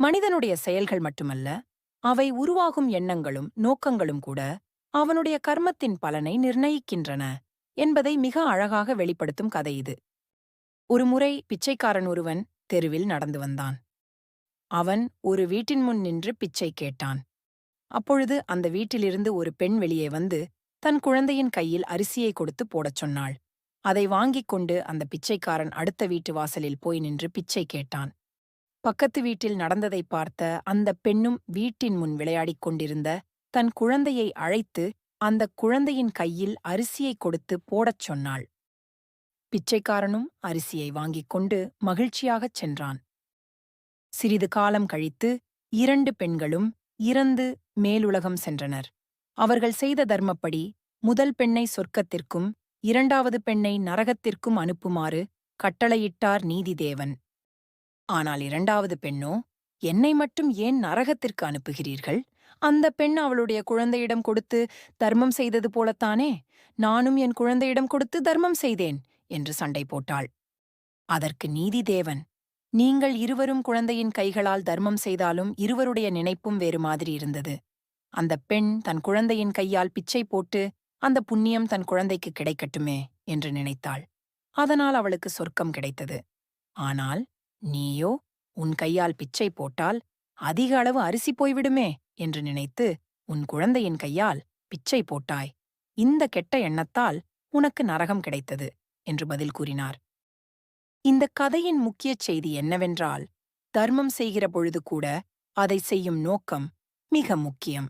மனிதனுடைய செயல்கள் மட்டுமல்ல அவை உருவாகும் எண்ணங்களும் நோக்கங்களும் கூட அவனுடைய கர்மத்தின் பலனை நிர்ணயிக்கின்றன என்பதை மிக அழகாக வெளிப்படுத்தும் கதை இது. ஒருமுறை பிச்சைக்காரன் ஒருவன் தெருவில் நடந்து வந்தான். அவன் ஒரு வீட்டின் முன் நின்று பிச்சை கேட்டான். அப்பொழுது அந்த வீட்டிலிருந்து ஒரு பெண் வெளியே வந்து தன் குழந்தையின் கையில் அரிசியை கொடுத்து போடச் சொன்னாள். அதை வாங்கிக் கொண்டு அந்த பிச்சைக்காரன் அடுத்த வீட்டு வாசலில் போய் நின்று பிச்சை கேட்டான். பக்கத்து வீட்டில் நடந்ததை பார்த்த அந்த பெண்ணும் வீட்டின் முன் விளையாடிக் கொண்டிருந்த தன் குழந்தையை அழைத்து அந்த குழந்தையின் கையில் அரிசியை கொடுத்து போடச் சொன்னாள். பிச்சைக்காரனும் அரிசியை வாங்கிக் கொண்டு மகிழ்ச்சியாகச் சென்றான். சிறிது காலம் கழித்து இரண்டு பெண்களும் இறந்து மேலுலகம் சென்றனர். அவர்கள் செய்த தர்மப்படி முதல் பெண்ணை சொர்க்கத்திற்கும் இரண்டாவது பெண்ணை நரகத்திற்கும் அனுப்புமாறு கட்டளையிட்டார் நீதிதேவன். ஆனால் இரண்டாவது பெண்ணோ என்னை மட்டும் ஏன் நரகத்திற்கு அனுப்புகிறீர்கள்? அந்த பெண் அவளுடைய குழந்தையிடம் கொடுத்து தர்மம் செய்தது போலத்தானே? நானும் என் குழந்தையிடம் கொடுத்து தர்மம் செய்தேன் என்று சண்டை போட்டாள். அதற்கு நீதி தேவன். நீங்கள் இருவரும் குழந்தையின் கைகளால் தர்மம் செய்தாலும் இருவருடைய நினைப்பும் வேறு மாதிரி இருந்தது. அந்த பெண் தன் குழந்தையின் கையால் பிச்சை போட்டு அந்த புண்ணியம் தன் குழந்தைக்கு கிடைக்கட்டுமே? என்று நினைத்தாள். அதனால் அவளுக்கு சொர்க்கம் கிடைத்தது. ஆனால் நீயோ உன் கையால் பிச்சை போட்டால் அதிக அளவு அரிசி போய்விடுமே என்று நினைத்து உன் குழந்தையின் கையால் பிச்சை போட்டாய். இந்த கெட்ட எண்ணத்தால் உனக்கு நரகம் கிடைத்தது என்று பதில் கூறினார். இந்த கதையின் முக்கிய செய்தி என்னவென்றால் தர்மம் செய்கிற பொழுது கூட அதை செய்யும் நோக்கம் மிக முக்கியம்.